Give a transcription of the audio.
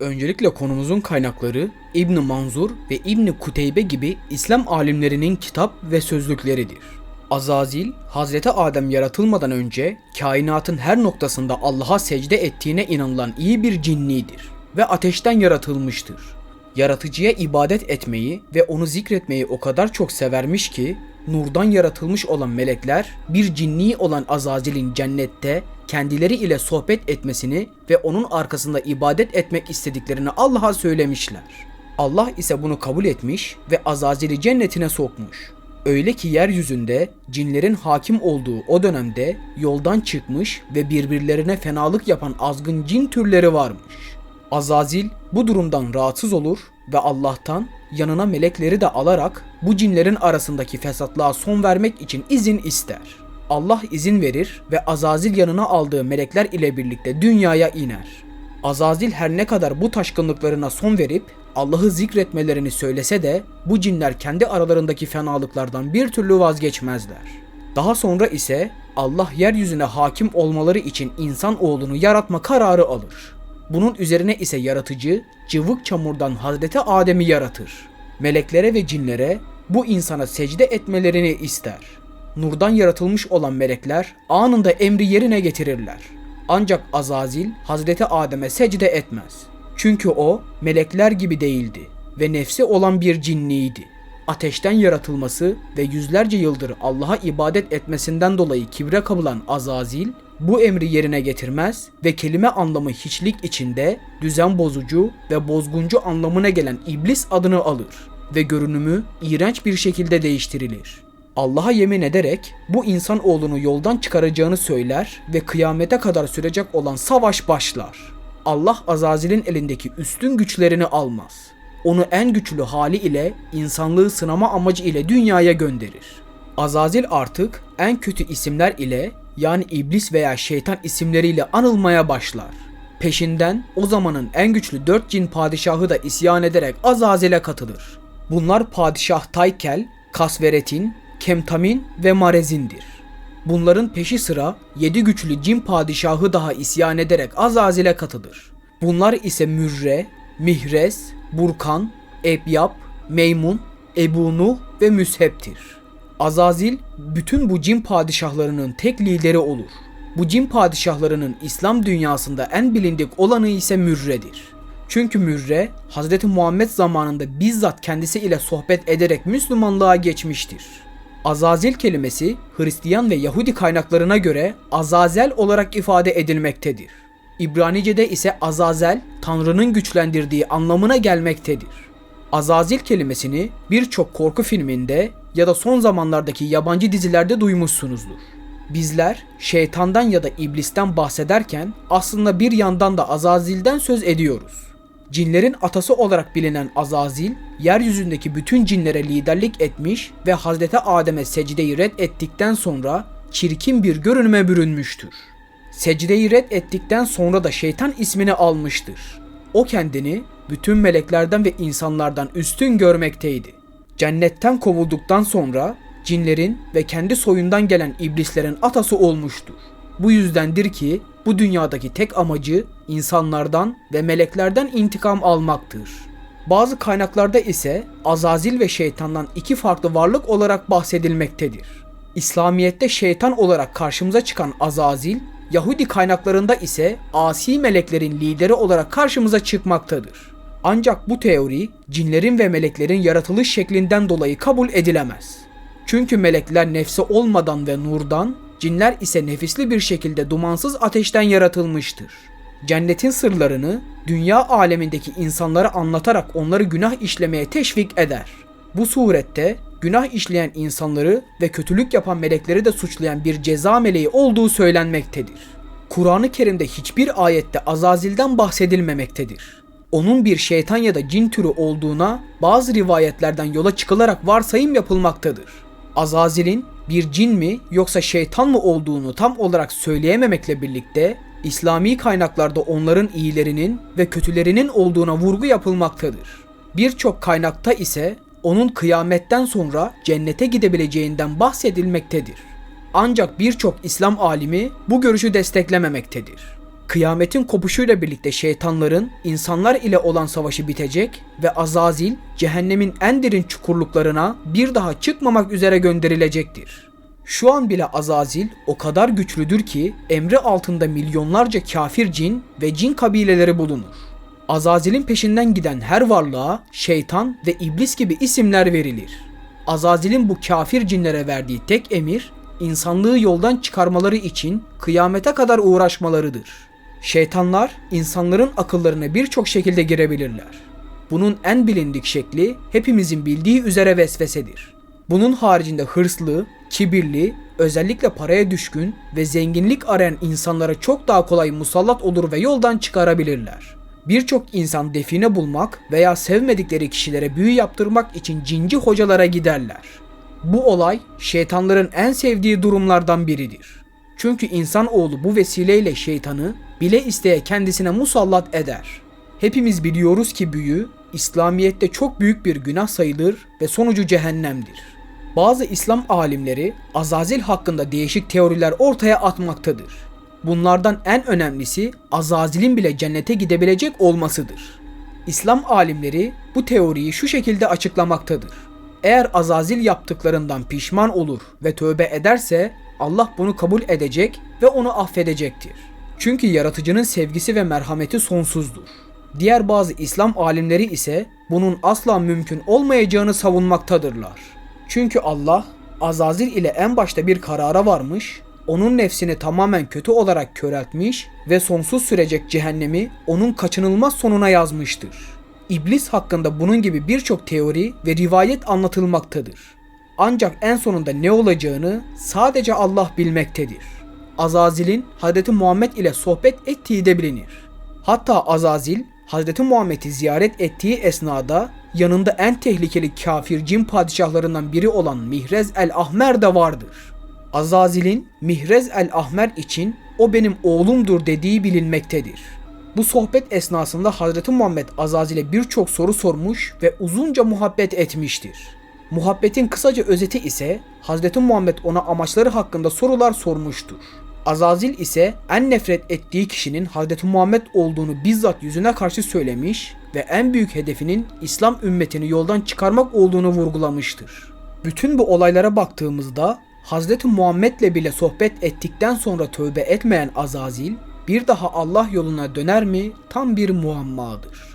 Öncelikle konumuzun kaynakları İbn Manzur ve İbn Kuteybe gibi İslam alimlerinin kitap ve sözlükleridir. Azazil, Hazreti Adem yaratılmadan önce kainatın her noktasında Allah'a secde ettiğine inanılan iyi bir cinnidir ve ateşten yaratılmıştır. Yaratıcıya ibadet etmeyi ve onu zikretmeyi o kadar çok severmiş ki nurdan yaratılmış olan melekler bir cinni olan Azazil'in cennette kendileri ile sohbet etmesini ve onun arkasında ibadet etmek istediklerini Allah'a söylemişler. Allah ise bunu kabul etmiş ve Azazil'i cennetine sokmuş. Öyle ki yeryüzünde cinlerin hakim olduğu o dönemde yoldan çıkmış ve birbirlerine fenalık yapan azgın cin türleri varmış. Azazil bu durumdan rahatsız olur ve Allah'tan yanına melekleri de alarak bu cinlerin arasındaki fesatlığa son vermek için izin ister. Allah izin verir ve Azazil yanına aldığı melekler ile birlikte dünyaya iner. Azazil her ne kadar bu taşkınlıklarına son verip Allah'ı zikretmelerini söylese de bu cinler kendi aralarındaki fenalıklardan bir türlü vazgeçmezler. Daha sonra ise Allah yeryüzüne hakim olmaları için insan oğlunu yaratma kararı alır. Bunun üzerine ise yaratıcı cıvık çamurdan Hazreti Adem'i yaratır. Meleklere ve cinlere bu insana secde etmelerini ister. Nurdan yaratılmış olan melekler anında emri yerine getirirler. Ancak Azazil Hazreti Adem'e secde etmez. Çünkü o melekler gibi değildi ve nefsi olan bir cinniydi. Ateşten yaratılması ve yüzlerce yıldır Allah'a ibadet etmesinden dolayı kibre kapılan Azazil bu emri yerine getirmez ve kelime anlamı hiçlik içinde düzen bozucu ve bozguncu anlamına gelen iblis adını alır ve görünümü iğrenç bir şekilde değiştirilir. Allah'a yemin ederek bu insan oğlunu yoldan çıkaracağını söyler ve kıyamete kadar sürecek olan savaş başlar. Allah Azazil'in elindeki üstün güçlerini almaz. Onu en güçlü hali ile insanlığı sınama amacı ile dünyaya gönderir. Azazil artık en kötü isimler ile yani iblis veya şeytan isimleriyle anılmaya başlar. Peşinden o zamanın en güçlü dört cin padişahı da isyan ederek Azazil'e katılır. Bunlar padişah Taykel, Kasveretin, Kemtamin ve Marezin'dir. Bunların peşi sıra yedi güçlü cin padişahı daha isyan ederek Azazil'e katılır. Bunlar ise Mürre, Mihrez, Burkan, Ebyap, Meymun, Ebu Nuh ve Müshep'tir. Azazil bütün bu cin padişahlarının tek lideri olur. Bu cin padişahlarının İslam dünyasında en bilindik olanı ise Mürre'dir. Çünkü Mürre Hz. Muhammed zamanında bizzat kendisi ile sohbet ederek Müslümanlığa geçmiştir. Azazel kelimesi Hristiyan ve Yahudi kaynaklarına göre Azazel olarak ifade edilmektedir. İbranice'de ise Azazel, Tanrı'nın güçlendirdiği anlamına gelmektedir. Azazil kelimesini birçok korku filminde ya da son zamanlardaki yabancı dizilerde duymuşsunuzdur. Bizler şeytandan ya da iblisten bahsederken aslında bir yandan da Azazil'den söz ediyoruz. Cinlerin atası olarak bilinen Azazil, yeryüzündeki bütün cinlere liderlik etmiş ve Hazreti Adem'e secdeyi red ettikten sonra çirkin bir görünüme bürünmüştür. Secdeyi red ettikten sonra da şeytan ismini almıştır. O kendini bütün meleklerden ve insanlardan üstün görmekteydi. Cennetten kovulduktan sonra cinlerin ve kendi soyundan gelen iblislerin atası olmuştur. Bu yüzdendir ki bu dünyadaki tek amacı insanlardan ve meleklerden intikam almaktır. Bazı kaynaklarda ise Azazil ve şeytandan iki farklı varlık olarak bahsedilmektedir. İslamiyet'te şeytan olarak karşımıza çıkan Azazil, Yahudi kaynaklarında ise asi meleklerin lideri olarak karşımıza çıkmaktadır. Ancak bu teori cinlerin ve meleklerin yaratılış şeklinden dolayı kabul edilemez. Çünkü melekler nefsi olmadan ve nurdan, cinler ise nefisli bir şekilde dumansız ateşten yaratılmıştır. Cennetin sırlarını dünya alemindeki insanlara anlatarak onları günah işlemeye teşvik eder. Bu surette günah işleyen insanları ve kötülük yapan melekleri de suçlayan bir ceza meleği olduğu söylenmektedir. Kur'an-ı Kerim'de hiçbir ayette Azazil'den bahsedilmemektedir. Onun bir şeytan ya da cin türü olduğuna bazı rivayetlerden yola çıkılarak varsayım yapılmaktadır. Azazil'in bir cin mi yoksa şeytan mı olduğunu tam olarak söyleyememekle birlikte İslami kaynaklarda onların iyilerinin ve kötülerinin olduğuna vurgu yapılmaktadır. Birçok kaynakta ise onun kıyametten sonra cennete gidebileceğinden bahsedilmektedir. Ancak birçok İslam alimi bu görüşü desteklememektedir. Kıyametin kopuşuyla birlikte şeytanların insanlar ile olan savaşı bitecek ve Azazil cehennemin en derin çukurluklarına bir daha çıkmamak üzere gönderilecektir. Şu an bile Azazil o kadar güçlüdür ki emri altında milyonlarca kafir cin ve cin kabileleri bulunur. Azazil'in peşinden giden her varlığa şeytan ve iblis gibi isimler verilir. Azazil'in bu kafir cinlere verdiği tek emir insanlığı yoldan çıkarmaları için kıyamete kadar uğraşmalarıdır. Şeytanlar insanların akıllarına birçok şekilde girebilirler. Bunun en bilindik şekli hepimizin bildiği üzere vesvesedir. Bunun haricinde hırslı, kibirli, özellikle paraya düşkün ve zenginlik arayan insanlara çok daha kolay musallat olur ve yoldan çıkarabilirler. Birçok insan define bulmak veya sevmedikleri kişilere büyü yaptırmak için cinci hocalara giderler. Bu olay şeytanların en sevdiği durumlardan biridir. Çünkü insanoğlu bu vesileyle şeytanı bile isteye kendisine musallat eder. Hepimiz biliyoruz ki büyü İslamiyet'te çok büyük bir günah sayılır ve sonucu cehennemdir. Bazı İslam alimleri Azazil hakkında değişik teoriler ortaya atmaktadır. Bunlardan en önemlisi Azazil'in bile cennete gidebilecek olmasıdır. İslam alimleri bu teoriyi şu şekilde açıklamaktadır. Eğer Azazil yaptıklarından pişman olur ve tövbe ederse Allah bunu kabul edecek ve onu affedecektir. Çünkü yaratıcının sevgisi ve merhameti sonsuzdur. Diğer bazı İslam alimleri ise bunun asla mümkün olmayacağını savunmaktadırlar. Çünkü Allah Azazil ile en başta bir karara varmış, onun nefsini tamamen kötü olarak köreltmiş ve sonsuz sürecek cehennemi onun kaçınılmaz sonuna yazmıştır. İblis hakkında bunun gibi birçok teori ve rivayet anlatılmaktadır. Ancak en sonunda ne olacağını sadece Allah bilmektedir. Azazil'in Hz. Muhammed ile sohbet ettiği de bilinir. Hatta Azazil Hz. Muhammed'i ziyaret ettiği esnada yanında en tehlikeli kafir cin padişahlarından biri olan Mihrez el-Ahmer de vardır. Azazil'in Mihrez el-Ahmer için o benim oğlumdur dediği bilinmektedir. Bu sohbet esnasında Hz. Muhammed Azazil'e birçok soru sormuş ve uzunca muhabbet etmiştir. Muhabbetin kısaca özeti ise Hz. Muhammed ona amaçları hakkında sorular sormuştur. Azazil ise en nefret ettiği kişinin Hz. Muhammed olduğunu bizzat yüzüne karşı söylemiş ve en büyük hedefinin İslam ümmetini yoldan çıkarmak olduğunu vurgulamıştır. Bütün bu olaylara baktığımızda Hz. Muhammed'le bile sohbet ettikten sonra tövbe etmeyen Azazil bir daha Allah yoluna döner mi tam bir muammadır.